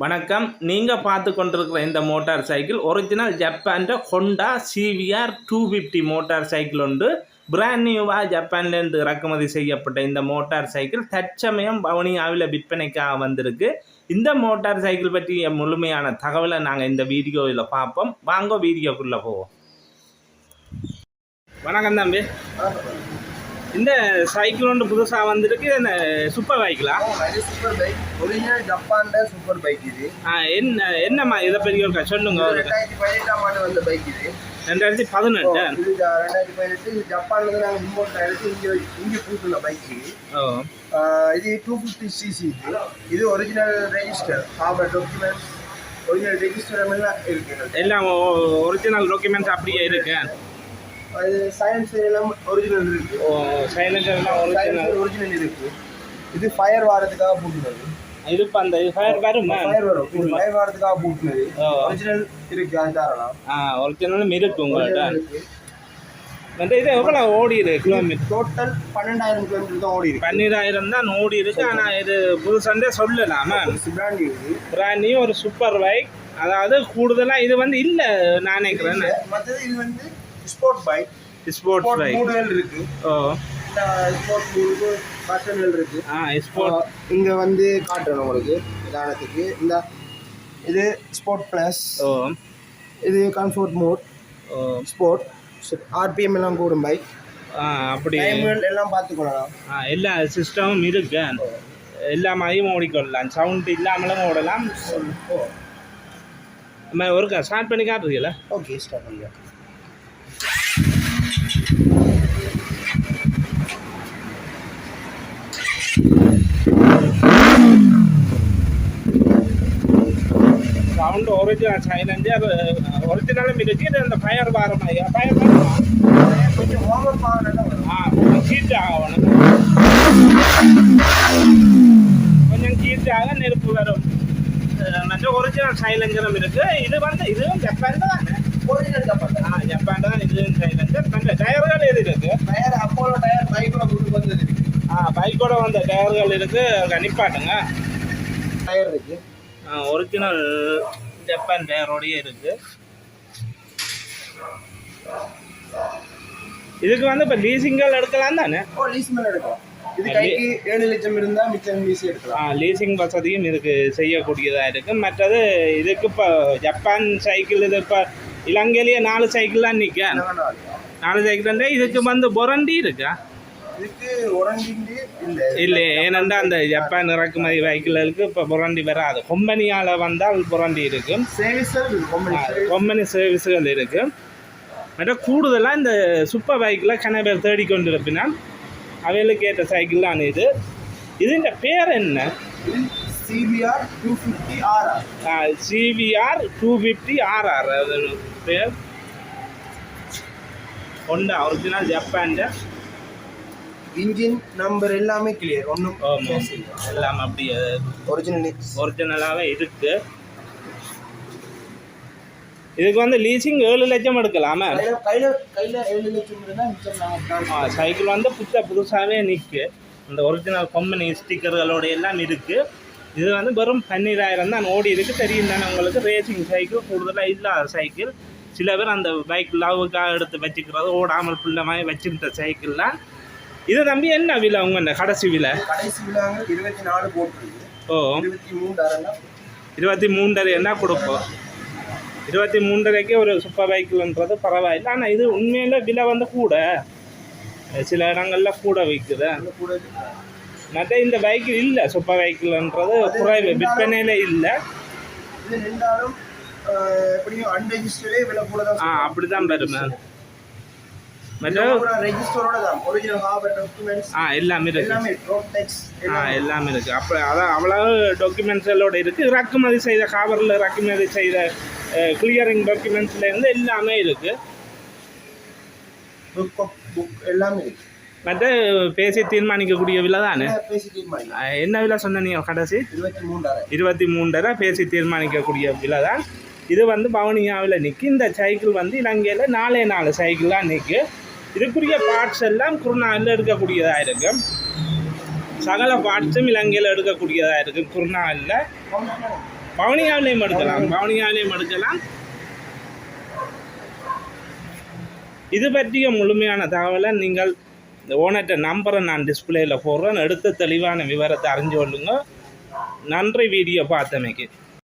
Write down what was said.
வணக்கம். நீங்கள் பார்த்து கொண்டிருக்கிற இந்த motorcycle original ஜப்பான்ட Honda CBR two fifty motorcycle உண்டு பிராண்ட் நியூவாக ஜப்பான்லேருந்து இறக்குமதி செய்யப்பட்ட இந்த மோட்டார் சைக்கிள் தற்சமயம் பவனியாவில் விற்பனைக்காக வந்திருக்கு. இந்த மோட்டார் சைக்கிள் பற்றிய முழுமையான தகவலை நாங்கள் இந்த வீடியோவில் பார்ப்போம். வாங்க வீடியோக்குள்ளே போவோம். வணக்கம் தம்பி. இந்த சைக்கிள் ஒன்று புதுசாக வந்திருக்கு. என்ன சூப்பர் பைக்கிளா இது சூப்பர் பைக் ஒரிஜினல் ஜப்பான்ல சூப்பர் பைக் இது என்ன என்னம்மா இதை பற்றி ஒரு சொல்லுங்க ரெண்டாயிரத்தி பதினெட்டாம் ஆண்டு வந்த பைக் இது ரெண்டாயிரத்தி பதினெட்டு. ரெண்டாயிரத்தி பதினெட்டு இது ஜப்பான்ல இருந்து நாங்கள் இம்போர்ட் ஆயிடுச்சு இங்கே இங்கே பூட்டுன பைக் இது இது டூ ஃபிஃப்டி சிசி இது original register harbour documents original register எல்லாம் இருக்கு. எல்லாம் ஒரிஜினல் டாக்குமெண்ட்ஸ் அப்படியே இருக்கு. அது சயின்ஸ் எல்லாம் ஒரிஜினல் இருக்கு. ஓ சைலன்சர் எல்லாம் ஒரிஜினல் ஒரிஜினல் இருக்கு. இது ஃபயர் வாரத்துக்காக பூட்டுனது. இது அந்த ஃபயர் வருமா? ஃபயர் வரும் ஃபயர் வாரத்துக்காக பூட்டுனது. ஒரிஜினல் இருக்கு அது தரலாம் ஆ ஒரிஜினலும் இருக்கு இருக்கு. வந்து இது எவ்வளோ ஓடி இருக்கு? கிலோமீட்டர் டோட்டல் பன்னெண்டாயிரம் கிலோமீட்டர் தான் ஓடி இருக்கு. பன்னிராயிரம் தான் ஓடி இருக்கு. ஆனால் இது புதுசண்டே சொல்லலாமா பிராண்ட் இது. பிராண்ட் நியூ ஒரு சூப்பர் பைக் அதாவது கூடுதலாக இது வந்து இல்லை நான் நினைக்கிறேன். மற்றது இது வந்து ஸ்போர்ட் பைக் ஸ்போர்ட் பைக் மூடுகள் இருக்கு. ஓ. ஸ்போர்ட் மூடுக்கு பட்டன்கள் இருக்கு. ஆ ஸ்போர்ட் இங்க வந்து காட்டுறேன் உங்களுக்கு உதாரணத்துக்கு. இந்த இது ஸ்போர்ட் பிளஸ் ஓ. இது கம்ஃபர்ட் மோட் ஸ்போர்ட் ஆர்பிஎம் எல்லாம் கூடும் பைக் அப்படி. எல்லாம் பார்த்துக்கொள்ளலாம். ஆ, எல்லா சிஸ்டமும் இருக்கு. எல்லா மாதிரியும் ஓடிக்கொள்ளலாம். சவுண்ட் இல்லாமலும் ஓடலாம். நம்ம ஒரு ஸ்டார்ட் பண்ணி காட்டுறீங்களா? ஓகே ஸ்டார்ட் பண்ணுங்க சவுண்ட் ஒரிஜினல் சைலஞ்சர் ஒரிஜினலும் இருக்கு இது அந்த ஃபயர் வார மாதிரி ஃபயர் வருமா கொஞ்சம் வார்ம் ஹீட் ஆக நெருப்பு வரும் அஹ், மற்ற ஒரிஜினல் சைலஞ்சரும் இருக்கு இது வந்து இதுவும் ஜப்பான் தான் ஒரிஜினல் ஜப்பான் தான் இதுவும் சைலஞ்சர் மற்ற எது இருக்கு டயர் அப்போலோ டயர் பைக்கோட கொடுத்து வந்தது இருக்கு. ஆ பைக்கோட வந்த டயர்கள் இருக்கு. நிப்பாட்டுங்க டயர் இருக்கு. ஒரிஜினல் ஜப்பான் டயரோடயே இருக்கு. இதுக்கு வந்து இப்போ லீசிங்கள் எடுக்கலாம் தானே? ஓ லீஸ் மேல எடுக்கலாம். இது கைக்கு ஏழு லட்சம் இருந்தா மிச்சம் வீசி எடுக்கலாம். லீசிங் வசதியும் இதுக்கு செய்யக்கூடியதாக இருக்குது மற்றது இதுக்கு இப்போ ஜப்பான் சைக்கிள் இது இப்போ இலங்கையிலேயே நாலு சைக்கிள்லாம் நிற்க? நாலு சைக்கிள் இதுக்கு வந்து பொரண்டி இருக்கா? இல்ல. ஏனென்றா அந்த ஜப்பான் இறக்குமதி வெஹிக்கிள்களுக்கு இப்போ புரண்டி வராது. கொம்பனியால் வந்தால் புரண்டி இருக்கும். கம்பெனி. சர்வீஸுகள் இருக்கு. மற்ற கூடுதலாக இந்த சூப்பர் பைக்கில் கன பேர் தேடிக்கொண்டு இருப்பினால் அவைகளுக்கு ஏற்ற சைக்கிள் தான் இது. இதுன்ற பேர் என்ன? CBR two fifty RR CBR two fifty RR அது பேர். ஹொண்டா ஒரிஜினல் ஜப்பான்ட இன்ஜின் நம்பர் எல்லாமே கிளியர் ஒன்றும் எல்லாம் அப்படி ஒரிஜினல் ஒரிஜினலாகவே இருக்கு. இதுக்கு வந்து லீசிங் ஏழு லட்சம் எடுக்கலாமா. கையில கையில ஏழு லட்சம் சைக்கிள் வந்து புத்த புதுசாகவே நிற்கு இந்த ஒரிஜினல் கம்பெனி ஸ்டிக்கர்களோட எல்லாம் இருக்கு. இது வந்து வெறும் பன்னிராயிரம் தான் ஓடி இருக்கு தெரியும் தானே உங்களுக்கு? ரேசிங் சைக்கிள் கூடுதலாக இல்லாத சைக்கிள் சில பேர் அந்த பைக் லவ்வுக்காக எடுத்து வச்சுக்கிறது ஓடாமல் புள்ளமாக வச்சிருந்த சைக்கிள் தான் இது தம்பி என்ன விலை உங்க கடைசி விலை? கடைசி விழாங்க இருபத்தி நாலு போட்டுருக்கு. ஓ. இருபத்தி மூன்றரை என்ன கொடுப்போம்? இருபத்தி மூன்றரைக்கு ஒரு சூப்பர் பைக்கிள்ன்றது பரவாயில்லை. ஆனால் இது உண்மையில விலை வந்து கூட. சில இடங்கள்ல கூட விற்குது. மற்ற இந்த பைக் இல்லை சூப்பர் பைக்கிள்ன்றது குறைவு. விற்பனையில இல்லை. எப்படியும் அன்ரெஜிஸ்டரே விலை கூட தான் ஆ அப்படிதான் பெருமை மற்ற ரெஜிஸ்டரோட தான். ஒரிஜினல் ஹார்பர் டாக்குமெண்ட்ஸ் ஆ எல்லாமே இருக்கு. எல்லாமே ரோட் டேக்ஸ் ஆ எல்லாமே. இருக்கு. அப்போ அதான் அவ்வளவு டாக்குமெண்ட்ஸ் எல்லோட இருக்கு. இறக்குமதி செய்த காவரில் இறக்குமதி செய்த கிளியரிங் டாக்குமெண்ட்ஸ்ல இருந்து எல்லாமே இருக்கு. புக் புக் எல்லாமே இருக்கு. மற்ற பேசி தீர்மானிக்கக்கூடிய விலை தானே? என்ன விலை சொன்னீங்க கடைசி? இருபத்தி மூன்றரை பேசி தீர்மானிக்கக்கூடிய விலை தான். இது வந்து பவுனியாவில் நிற்கு இந்த சைக்கிள் வந்து இலங்கையில் நாலே நாலு சைக்கிளாக நிற்கு இதுக்குரிய பார்ட்ஸ் எல்லாம் குருநாவில் எடுக்கக்கூடியதாக இருக்கும் சகல பார்ட்ஸும் இலங்கையில் எடுக்கக்கூடியதாக இருக்குது குருநாவில் பவுனியாவிலையும் எடுக்கலாம். பவுனியாவிலையும் எடுக்கலாம். இது பற்றிய முழுமையான தகவலை நீங்கள் இந்த ஓனர்கிட்ட நம்பரை நான் டிஸ்பிளேயில் போடுறேன். எடுத்த தெளிவான விவரத்தை அறிஞ்சு கொள்ளுங்க. நன்றி வீடியோ பார்த்தமைக்கு.